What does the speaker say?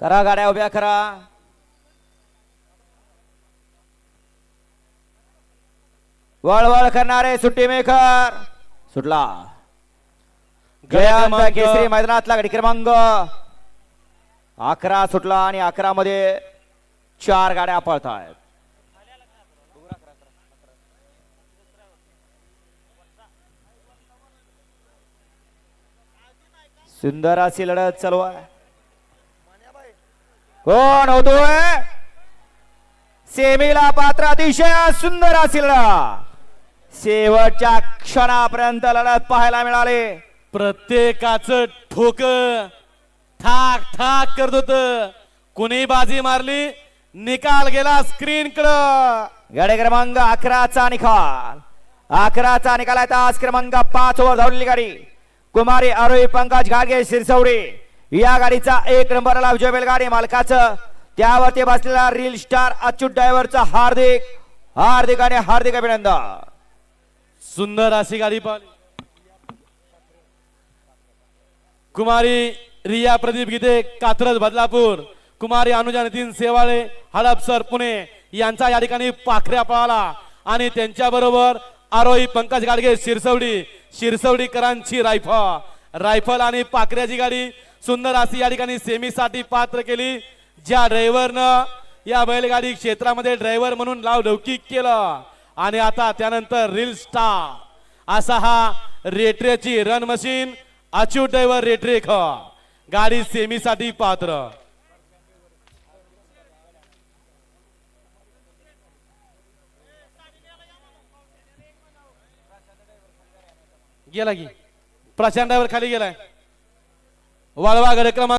करा गाड्या उभ्या करा. वळवळ करणारे सुट्टी मेकर. सुटला. जयंत क्रमांक- केसरी मैदानातला गडी क्रमांक. अकरा सुटला आणि अकरा मध्ये चार गाड्या पळत आहेत सुंदर अशी लढत चालू आहे. कोण होतोय सेमीला पात्र अतिशय सुंदर लढत शेवटच्या क्षणापर्यंत लढत पाहायला मिळाली. प्रत्येकाचं ठोक ठाक ठाक करत होत. कुणी बाजी मारली? निकाल गेला स्क्रीन कडं गडे क्रमांक अकराचा निकाल. अकराचा निकाल आहे तास क्रमांक पाच ओव्हर धावलेली गाडी. कुमारी आरोही पंकज गाडगे शिरसवडी. या गाडीचा एक नंबरला विजय बैलगाडी मालकाचं. त्यावरती बसलेला रील स्टार अच्युत ड्रायव्हरचा हार्दिक हार्दिक आणि हार्दिक अभिनंदन. सुंदर अशी गाडी पाहिली. कुमारी रिया प्रदीप गीते कात्रज बदलापूर. कुमारी अनुजा नितीन सेवाळे हडपसर पुणे यांचा या ठिकाणी पाखऱ्या पळाला. आणि त्यांच्याबरोबर आरोही पंकज गाडगे शिरसवडी शिरसवडीकरांची रायफल. रायफल आणि पाखऱ्याची गाडी सुंदर अशी या ठिकाणी सेमीसाठी पात्र केली. ज्या ड्रायव्हरनं या बैलगाडी क्षेत्रामध्ये ड्रायव्हर म्हणून लाव लौकिक केलं. आणि आता त्यानंतर रील स्टार असा हा रेट्रेची रन मशीन अच्युत ड्रायव्हर रेट्रेक गाडी सेमीसाठी पात्र. गेला की? प्रशांत ड्रायव्हर खाली गेलाय. वाळवा गड क्रमांक